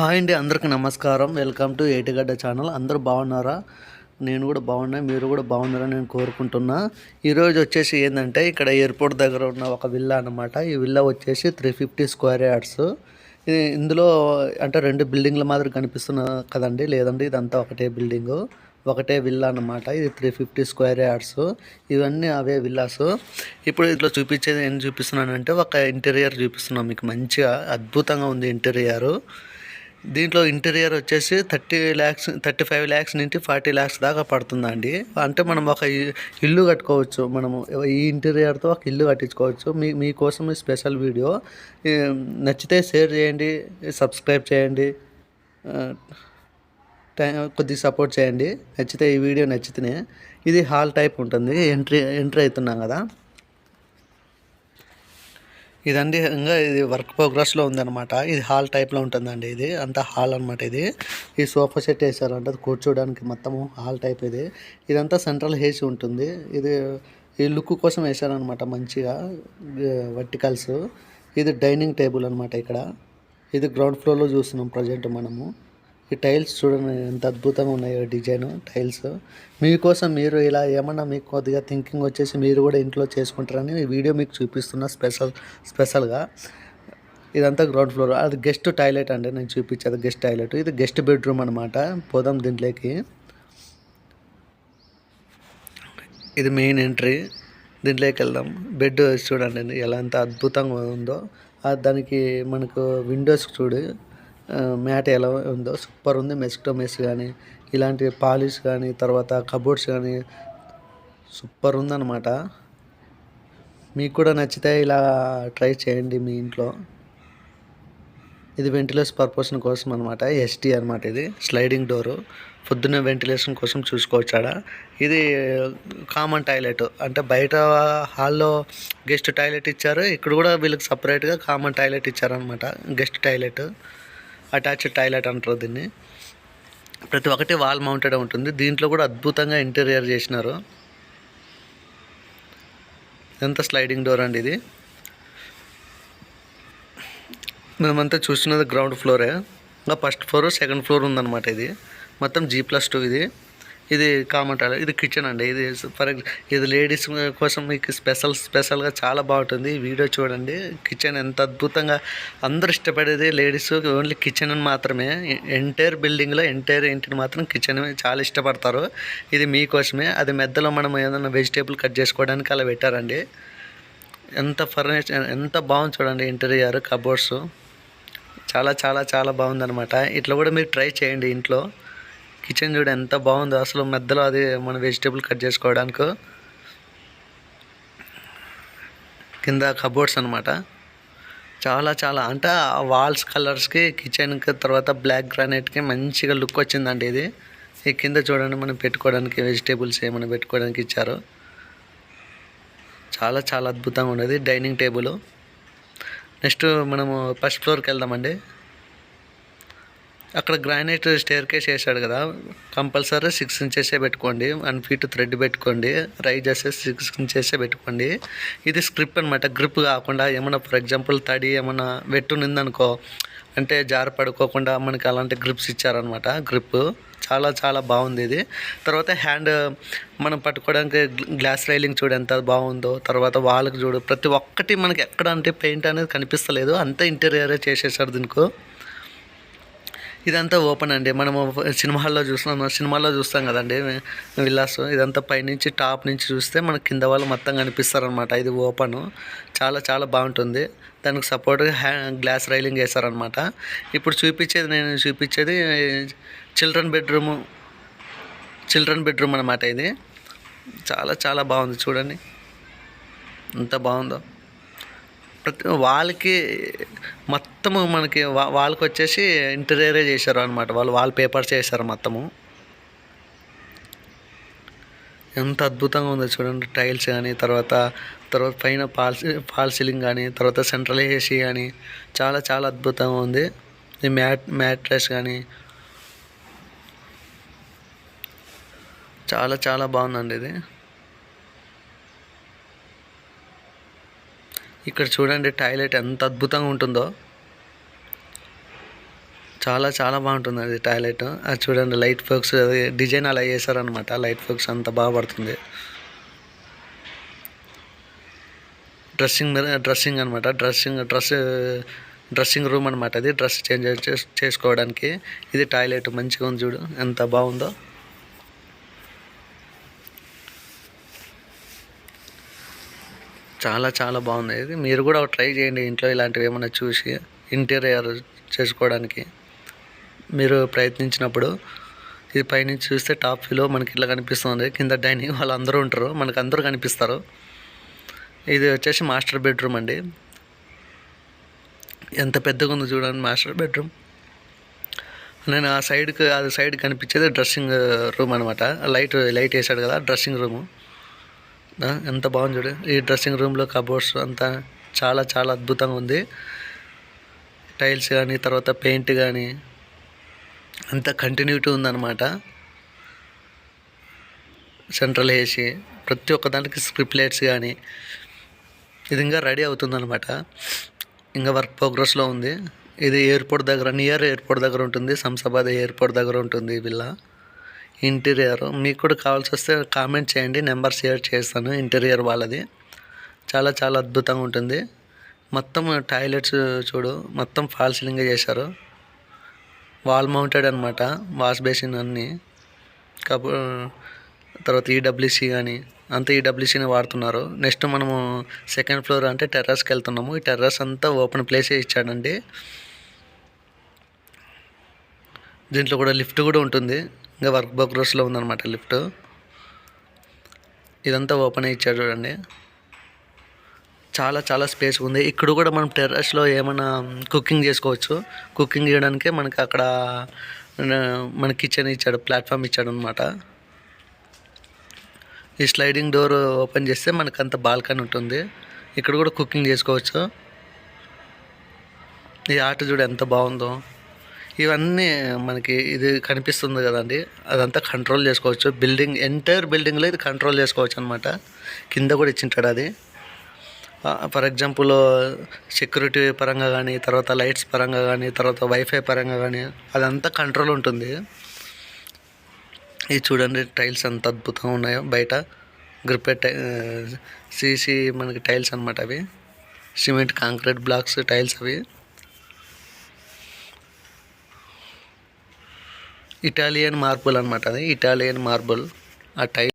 Hi అండి అందరికి నమస్కారం. Welcome to Etigadda channel. అందరూ బాగున్నారా? నేను కూడా బాగున్నా మీరు కూడా బాగున్నారని నేను కోరుకుంటున్నా. ఈరోజు వచ్చేసి ఏంటంటే ఇక్కడ ఎయిర్పోర్ట్ దగ్గర ఉన్న ఒక విల్లా అన్నమాట. ఈ విల్లా వచ్చేసి త్రీ ఫిఫ్టీ స్క్వేర్ యార్డ్స్. ఇందులో అంటే రెండు బిల్డింగ్ల మాదిరి కనిపిస్తున్న కదండి. లేదండి ఇదంతా ఒకటే బిల్డింగు. ఒకటే విల్లా అన్నమాట. ఇది త్రీ ఫిఫ్టీ స్క్వేర్ యార్డ్స్. ఇవన్నీ అవే విల్లాస్. ఇప్పుడు ఇట్లా చూపించేది ఏం చూపిస్తున్నానంటే ఒక ఇంటీరియర్ చూపిస్తున్నాం. మీకు మంచిగా అద్భుతంగా ఉంది ఇంటీరియర్. దీంట్లో ఇంటీరియర్ వచ్చేసి thirty lakhs thirty five lakhs నుంచి ఫార్టీ ల్యాక్స్ దాకా పడుతుందండి. అంటే మనం ఒక ఇల్లు కట్టుకోవచ్చు. మనము ఈ ఇంటీరియర్తో ఒక ఇల్లు కట్టించుకోవచ్చు. మీ మీకోసం ఈ స్పెషల్ వీడియో. నచ్చితే షేర్ చేయండి సబ్స్క్రైబ్ చేయండి కొద్దిగా సపోర్ట్ చేయండి. నచ్చితే ఈ వీడియో నచ్చితేనే. ఇది హాల్ టైప్ ఉంటుంది. ఎంట్రీ ఎంట్రీ అవుతున్నాం కదా. ఇదండి ఇంకా ఇది వర్క్ ప్రోగ్రెస్లో ఉందన్నమాట. ఇది హాల్ టైప్లో ఉంటుందండి ఇది. అంతా హాల్ అనమాట ఇది. ఈ సోఫా సెట్ వేసారంట కూర్చోడానికి మొత్తము హాల్ టైప్ ఇది. ఇదంతా సెంట్రల్ హేసి ఉంటుంది. ఇది ఈ లుక్ కోసం వేసారనమాట మంచిగా వర్టికల్స్. ఇది డైనింగ్ టేబుల్ అనమాట ఇక్కడ. ఇది గ్రౌండ్ ఫ్లోర్లో చూస్తున్నాం ప్రజెంట్ మనము. ఈ టైల్స్ చూడండి ఎంత అద్భుతంగా ఉన్నాయో డిజైన్ టైల్స్. మీకోసం మీరు ఇలా ఏమన్నా మీకు కొద్దిగా థింకింగ్ వచ్చేసి మీరు కూడా ఇంట్లో చేసుకుంటారని ఈ వీడియో మీకు చూపిస్తున్నా స్పెషల్ స్పెషల్గా. ఇదంతా గ్రౌండ్ ఫ్లోర్ అది గెస్ట్ టాయిలెట్ అండి నేను చూపించేది గెస్ట్ టాయిలెట్ ఇది గెస్ట్ బెడ్రూమ్ అనమాట పోదాం దీంట్లోకి. ఇది మెయిన్ ఎంట్రీ దీంట్లోకి వెళ్దాం. బెడ్ చూడండి ఎలా ఎంత అద్భుతంగా ఉందో. దానికి మనకు విండోస్ చూడు. మ్యాట్ ఎలా ఉందో సూపర్ ఉంది. మెస్టో మెస్ కానీ ఇలాంటి పాలిష్ కానీ తర్వాత కబోర్డ్స్ కానీ సూపర్ ఉందన్నమాట. మీకు కూడా నచ్చితే ఇలా ట్రై చేయండి మీ ఇంట్లో. ఇది వెంటిలేషన్ పర్పస్ కోసం అనమాట ఎస్టీ అనమాట ఇది. స్లైడింగ్ డోరు పొద్దున్న వెంటిలేషన్ కోసం చూసుకోవచ్చాడా ఇది కామన్ టాయిలెట్ అంటే బయట హాల్లో గెస్ట్ టాయిలెట్ ఇచ్చారు. ఇక్కడ కూడా వీళ్ళకి సపరేట్గా కామన్ టాయిలెట్ ఇచ్చారనమాట గెస్ట్ టాయిలెట్ అటాచ్డ్ టాయిలెట్ అంటారు దీన్ని. ప్రతి ఒక్కటి వాల్ మౌంటెడ్ ఉంటుంది. దీంట్లో కూడా అద్భుతంగా ఇంటీరియర్ చేసినారు. ఎంత స్లైడింగ్ డోర్ అండి ఇది. మేమంతా చూస్తున్నది గ్రౌండ్ ఫ్లోరే ఇంకా ఫస్ట్ ఫ్లోర్ సెకండ్ ఫ్లోర్ ఉందన్నమాట ఇది. మొత్తం జీ ప్లస్ టూ ఇది. ఇది కామన్ టాయిలెట్ ఇది కిచెన్ అండి. ఇది ఫర్ ఇది లేడీస్ కోసం మీకు స్పెషల్ స్పెషల్గా చాలా బాగుంటుంది. వీడియో చూడండి. కిచెన్ ఎంత అద్భుతంగా అందరూ ఇష్టపడేది లేడీస్ ఓన్లీ కిచెన్ మాత్రమే. ఎంటైర్ బిల్డింగ్లో ఎంటైర్ ఇంటిని మాత్రం కిచెన్ చాలా ఇష్టపడతారు. ఇది మీకోసమే. అది మెద్దలో మనం ఏదైనా వెజిటేబుల్ కట్ చేసుకోవడానికి అలా పెట్టారండి. ఎంత ఫర్నిచర్ ఎంత బాగుంది చూడండి ఇంటీరియర్ కబోర్డ్స్ చాలా చాలా చాలా బాగుందనమాట ఇట్లా కూడా మీరు ట్రై చేయండి ఇంట్లో. కిచెన్ చూడు ఎంత బాగుందో. అసలు మధ్యలో అది మన వెజిటేబుల్ కట్ చేసుకోవడానికి. కింద కబోర్డ్స్ అనమాట చాలా చాలా. అంటే ఆ వాల్స్ కలర్స్కి కిచెన్కి తర్వాత బ్లాక్ గ్రానైట్కి మంచిగా లుక్ వచ్చిందండి ఇది. ఈ కింద చూడండి మనం పెట్టుకోవడానికి వెజిటేబుల్స్ ఏమైనా పెట్టుకోవడానికి ఇచ్చారు. చాలా చాలా అద్భుతంగా ఉండేది డైనింగ్ టేబుల్ నెక్స్ట్ మనము ఫస్ట్ ఫ్లోర్కి వెళ్దామండి. అక్కడ గ్రానైట్ స్టేర్ కేస్ వేసాడు కదా. కంపల్సరీ సిక్స్ ఇంచెసే పెట్టుకోండి. వన్ ఫీట్ థ్రెడ్ పెట్టుకోండి. రైజ్ సిక్స్ ఇంచెసే పెట్టుకోండి. ఇది స్క్రిప్ అనమాట గ్రిప్ కాకుండా ఏమైనా ఫర్ ఎగ్జాంపుల్ తడి ఏమైనా వెట్టునిందనుకో అంటే జారి పడుకోకుండా మనకి అలాంటి గ్రిప్స్ ఇచ్చారనమాట గ్రిప్ చాలా చాలా బాగుంది ఇది. తర్వాత హ్యాండ్ మనం పట్టుకోవడానికి గ్లాస్ రైలింగ్ చూడు ఎంత బాగుందో తర్వాత వాళ్ళకి చూడు. ప్రతి ఒక్కటి మనకి ఎక్కడ అంటే పెయింట్ అనేది కనిపిస్తలేదు. అంతా ఇంటీరియరే చేసేసారు దీనికి. ఇదంతా ఓపెన్ అండి. మనము సినిమా హాల్లో చూస్తున్నాం సినిమాల్లో చూస్తాం కదండి. విల్లాస్ ఇదంతా పైనుంచి టాప్ నుంచి చూస్తే మనకి కింద వాళ్ళు మొత్తం కనిపిస్తారనమాట ఇది ఓపెన్. చాలా చాలా బాగుంటుంది. దానికి సపోర్ట్గా హ్యా గ్లాస్ రైలింగ్ వేస్తారనమాట ఇప్పుడు చూపించేది నేను చూపించేది చిల్డ్రన్ బెడ్రూము చిల్డ్రన్ బెడ్రూమ్ అనమాట ఇది. చాలా చాలా బాగుంది. చూడండి. ఎంత బాగుందో. ప్రతి వాళ్ళకి మొత్తము మనకి వాళ్ళకి వచ్చేసి ఇంటీరియరే చేశారు అనమాట వాళ్ళు వాల్ పేపర్స్ చేశారు మొత్తము. ఎంత అద్భుతంగా ఉందో చూడండి. టైల్స్ కానీ తర్వాత తర్వాత పైన పాల్ ఫాల్ సీలింగ్ కానీ తర్వాత సెంట్రల్ ఏసీ కానీ చాలా చాలా అద్భుతంగా ఉంది. ఈ మ్యాట్ మ్యాట్రెస్ కానీ చాలా చాలా బాగుందండి ఇది. ఇక్కడ చూడండి టాయిలెట్ ఎంత అద్భుతంగా ఉంటుందో. చాలా చాలా బాగుంటుంది అది టాయిలెట్. అది చూడండి లైట్ ఫోక్స్ అది డిజైన్ అలా చేశారనమాట లైట్ ఫోక్స్ అంత బాగా పడుతుంది. డ్రెస్సింగ్ డ్రెస్సింగ్ అనమాట డ్రెస్సింగ్ డ్రెస్ డ్రెస్సింగ్ రూమ్ అనమాట అది. డ్రెస్ చేంజ్ చేసుకోవడానికి. ఇది టాయిలెట్ మంచిగా ఉంది చూడు. ఎంత బాగుందో. చాలా చాలా బాగుంది. ఇది మీరు కూడా ట్రై చేయండి ఇంట్లో ఇలాంటివి ఏమైనా చూసి ఇంటీరియర్ చేసుకోవడానికి. మీరు ప్రయత్నించినప్పుడు ఇది పైనుంచి చూస్తే టాప్ వ్యూలో మనకి ఇట్లా కనిపిస్తుంది. కింద డైనింగ్ వాళ్ళు అందరూ ఉంటారు. మనకు అందరూ కనిపిస్తారు. ఇది వచ్చేసి మాస్టర్ బెడ్రూమ్ అండి. ఎంత పెద్దగా ఉందో చూడండి మాస్టర్ బెడ్రూమ్. నేను ఆ సైడ్కి ఆ సైడ్ కనిపించేది డ్రెస్సింగ్ రూమ్ అనమాట లైట్ లైట్ వేసాడు కదా డ్రెస్సింగ్ రూము. ఎంత బాగుంది చూడు. ఈ డ్రెస్సింగ్ రూమ్లో కబోర్డ్స్ అంతా చాలా చాలా అద్భుతంగా ఉంది. టైల్స్ కానీ తర్వాత పెయింట్ కానీ అంత కంటిన్యూటీ ఉందన్నమాట. సెంట్రల్ ఏసీ ప్రతి ఒక్క దానికి లైట్స్ కానీ ఇది ఇంకా రెడీ అవుతుందన్నమాట. ఇంకా వర్క్ ప్రోగ్రెస్లో ఉంది. ఇది ఎయిర్పోర్ట్ దగ్గర నియర్ ఎయిర్పోర్ట్ దగ్గర ఉంటుంది. శంసాబాద్ ఎయిర్పోర్ట్ దగ్గర ఉంటుంది ఈ విల్లా ఇంటీరియర్. మీకు కూడా కావాల్సి వస్తే కామెంట్ చేయండి. నెంబర్ షేర్ చేస్తాను ఇంటీరియర్ వాళ్ళది. చాలా చాలా అద్భుతంగా ఉంటుంది. మొత్తం టాయిలెట్స్ చూడు మొత్తం ఫాల్ సీలింగ్ చేశారు. వాల్ మౌంటెడ్ అనమాట వాష్ బేసిన్ అన్నీ. కబో తర్వాత ఈడబ్ల్యూసీ కానీ అంతా ఈడబ్ల్యూసీని వాడుతున్నారు. నెక్స్ట్ మనము సెకండ్ ఫ్లోర్ అంటే టెర్రస్కి వెళ్తున్నాము. ఈ టెర్రస్ అంతా ఓపెన్ ప్లేసే ఇచ్చాడండి. దీంట్లో కూడా లిఫ్ట్ కూడా ఉంటుంది. ఇంకా వర్క్ ప్రోగ్రెస్లో ఉందన్నమాట లిఫ్ట్. ఇదంతా ఓపెన్ ఇచ్చాడు చూడండి. చాలా చాలా స్పేస్ ఉంది. ఇక్కడ కూడా మనం టెర్రస్లో ఏమైనా కుకింగ్ చేసుకోవచ్చు. కుకింగ్ చేయడానికే మనకి అక్కడ మన కిచెన్ ఇచ్చాడు ప్లాట్ఫామ్ ఇచ్చాడు అనమాట ఈ స్లైడింగ్ డోర్ ఓపెన్ చేస్తే మనకు అంత బాల్కనీ ఉంటుంది. ఇక్కడ కూడా కుకింగ్ చేసుకోవచ్చు. ఈ ఆట చూడు ఎంత బాగుందో. ఇవన్నీ మనకి ఇది కనిపిస్తుంది కదండి. అదంతా కంట్రోల్ చేసుకోవచ్చు. బిల్డింగ్ ఎంటైర్ బిల్డింగ్లో ఇది కంట్రోల్ చేసుకోవచ్చు అనమాట కింద కూడా ఇచ్చింటాడు అది. ఫర్ ఎగ్జాంపుల్ సెక్యూరిటీ పరంగా కానీ తర్వాత లైట్స్ పరంగా కానీ తర్వాత వైఫై పరంగా కానీ అదంతా కంట్రోల్ ఉంటుంది. ఇది చూడండి టైల్స్ ఎంత అద్భుతంగా ఉన్నాయో. బయట గ్రిపెట్ సీసీ మనకి టైల్స్ అనమాట అవి. సిమెంట్ కాంక్రీట్ బ్లాక్స్ టైల్స్ అవి. ఇటాలియన్ మార్బుల్ అనమాట అది ఇటాలియన్ మార్బుల్. ఆ టైల్